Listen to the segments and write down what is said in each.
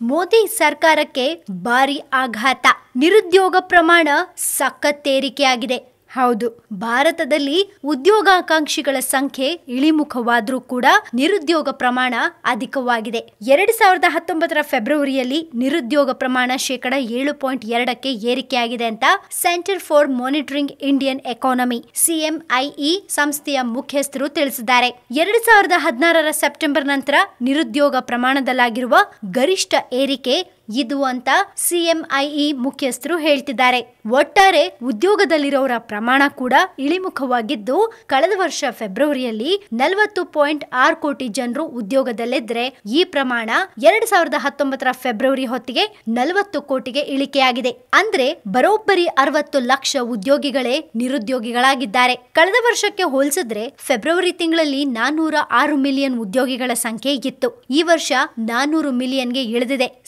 ಮೋದಿ ಸರ್ಕಾರಕ್ಕೆ ಭಾರಿ ಆಘಾತ. ನಿರುದ್ಯೋಗ ಪ್ರಮಾಣ ಸಖತ್ತೇರಿಕೆಯಾಗಿದೆ ಹೌದು. ಭಾರತದಲ್ಲಿ ಉದ್ಯೋಗಾಕಾಂಕ್ಷಿಗಳ ಸಂಖ್ಯೆ ಇಳಿಮುಖವಾದ್ರೂ ಕೂಡ ನಿರುದ್ಯೋಗ ಪ್ರಮಾಣ ಅಧಿಕವಾಗಿದೆ. ಎರಡ್ ಸಾವಿರದ ಹತ್ತೊಂಬತ್ತರ ಫೆಬ್ರವರಿಯಲ್ಲಿ ನಿರುದ್ಯೋಗ ಪ್ರಮಾಣ ಶೇಕಡ ಏಳು ಪಾಯಿಂಟ್ ಎರಡಕ್ಕೆ ಏರಿಕೆಯಾಗಿದೆ ಅಂತ Centre for Monitoring Indian Economy CMIE ಸಂಸ್ಥೆಯ ಮುಖ್ಯಸ್ಥರು ತಿಳಿಸಿದ್ದಾರೆ. ಎರಡ್ ಸಾವಿರದ ಹದಿನಾರರ ಸೆಪ್ಟೆಂಬರ್ ನಂತರ ನಿರುದ್ಯೋಗ ಪ್ರಮಾಣದಲ್ಲಾಗಿರುವ ಗರಿಷ್ಠ ಏರಿಕೆ ಇದು ಅಂತ ಸಿಎಂಐಇ ಮುಖ್ಯಸ್ಥರು ಹೇಳ್ತಿದ್ದಾರೆ. ಒಟ್ಟಾರೆ ಉದ್ಯೋಗದಲ್ಲಿರೋರ ಪ್ರಮಾಣ ಕೂಡ ಇಳಿಮುಖವಾಗಿದ್ದು, ಕಳೆದ ವರ್ಷ ಫೆಬ್ರವರಿಯಲ್ಲಿ ನಲವತ್ತು ಪಾಯಿಂಟ್ ಆರು ಕೋಟಿ ಜನರು ಉದ್ಯೋಗದಲ್ಲಿದ್ರೆ ಈ ಪ್ರಮಾಣ ಎರಡ್ ಸಾವಿರದ ಹತ್ತೊಂಬತ್ತರ ಫೆಬ್ರವರಿ ಹೊತ್ತಿಗೆ ನಲವತ್ತು ಕೋಟಿಗೆ ಇಳಿಕೆಯಾಗಿದೆ. ಅಂದ್ರೆ ಬರೋಬ್ಬರಿ ಅರವತ್ತು ಲಕ್ಷ ಉದ್ಯೋಗಿಗಳೇ ನಿರುದ್ಯೋಗಿಗಳಾಗಿದ್ದಾರೆ. ಕಳೆದ ವರ್ಷಕ್ಕೆ ಹೋಲಿಸಿದ್ರೆ ಫೆಬ್ರವರಿ ತಿಂಗಳಲ್ಲಿ ನಾನೂರ ಆರು ಮಿಲಿಯನ್ ಉದ್ಯೋಗಿಗಳ ಸಂಖ್ಯೆ ಇತ್ತು. ಈ ವರ್ಷ ನಾನೂರು ಮಿಲಿಯನ್ಗೆ ಇಳಿದಿದೆ.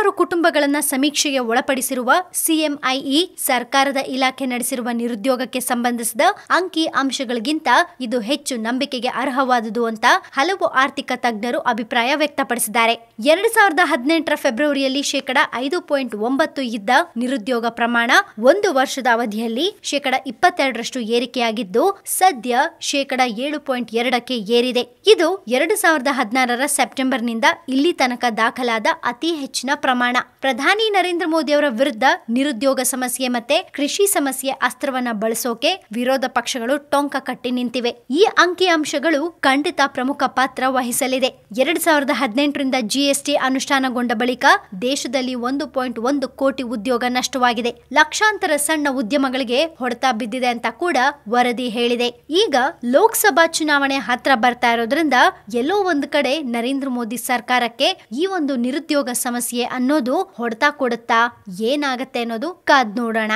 ಸಾವಿರಾರು ಕುಟುಂಬಗಳನ್ನ ಸಮೀಕ್ಷೆಗೆ ಒಳಪಡಿಸಿರುವ ಸಿಎಂಐಇ ಸರ್ಕಾರದ ಇಲಾಖೆ ನಡೆಸಿರುವ ನಿರುದ್ಯೋಗಕ್ಕೆ ಸಂಬಂಧಿಸಿದ ಅಂಕಿ ಅಂಶಗಳಿಗಿಂತ ಇದು ಹೆಚ್ಚು ನಂಬಿಕೆಗೆ ಅರ್ಹವಾದುದು ಅಂತ ಹಲವು ಆರ್ಥಿಕ ತಜ್ಞರು ಅಭಿಪ್ರಾಯ ವ್ಯಕ್ತಪಡಿಸಿದ್ದಾರೆ. ಎರಡ್ ಸಾವಿರದ ಹದಿನೆಂಟರ ಫೆಬ್ರವರಿಯಲ್ಲಿ ಶೇಕಡ ಐದು ಪಾಯಿಂಟ್ ಒಂಬತ್ತು ಇದ್ದ ನಿರುದ್ಯೋಗ ಪ್ರಮಾಣ ಒಂದು ವರ್ಷದ ಅವಧಿಯಲ್ಲಿ ಶೇಕಡ ಇಪ್ಪತ್ತೆರಡರಷ್ಟು ಏರಿಕೆಯಾಗಿದ್ದು, ಸದ್ಯ ಶೇಕಡ ಏಳು ಪಾಯಿಂಟ್ ಎರಡಕ್ಕೆ ಏರಿದೆ. ಇದು ಎರಡು ಸಾವಿರದ ಹದಿನಾರರ ಸೆಪ್ಟೆಂಬರ್ನಿಂದ ಇಲ್ಲಿ ತನಕ ದಾಖಲಾದ ಅತಿ ಹೆಚ್ಚಿನ ಪ್ರಮಾಣ. ಪ್ರಧಾನಿ ನರೇಂದ್ರ ಮೋದಿ ಅವರ ವಿರುದ್ಧ ನಿರುದ್ಯೋಗ ಸಮಸ್ಯೆ ಮತ್ತೆ ಕೃಷಿ ಸಮಸ್ಯೆ ಅಸ್ತ್ರವನ್ನ ಬಳಸೋಕೆ ವಿರೋಧ ಪಕ್ಷಗಳು ಟೊಂಕ ಕಟ್ಟಿ ನಿಂತಿವೆ. ಈ ಅಂಕಿ ಅಂಶಗಳು ಖಂಡಿತ ಪ್ರಮುಖ ಪಾತ್ರ ವಹಿಸಲಿದೆ. ಎರಡ್ ಸಾವಿರದ ಹದಿನೆಂಟರಿಂದ ಜಿಎಸ್ಟಿ ಅನುಷ್ಠಾನಗೊಂಡ ಬಳಿಕ ದೇಶದಲ್ಲಿ ಒಂದು ಪಾಯಿಂಟ್ ಒಂದು ಕೋಟಿ ಉದ್ಯೋಗ ನಷ್ಟವಾಗಿದೆ. ಲಕ್ಷಾಂತರ ಸಣ್ಣ ಉದ್ಯಮಗಳಿಗೆ ಹೊಡೆತ ಬಿದ್ದಿದೆ ಅಂತ ಕೂಡ ವರದಿ ಹೇಳಿದೆ. ಈಗ ಲೋಕಸಭಾ ಚುನಾವಣೆ ಹತ್ರ ಬರ್ತಾ ಇರೋದ್ರಿಂದ ಎಲ್ಲೋ ಒಂದು ಕಡೆ ನರೇಂದ್ರ ಮೋದಿ ಸರ್ಕಾರಕ್ಕೆ ಈ ಒಂದು ನಿರುದ್ಯೋಗ ಸಮಸ್ಯೆ ಅನ್ನೋದು ಹೊಡೆತ ಕೊಡುತ್ತಾ ಏನಾಗತ್ತೆ ಅನ್ನೋದು ಕಾದ್ ನೋಡೋಣ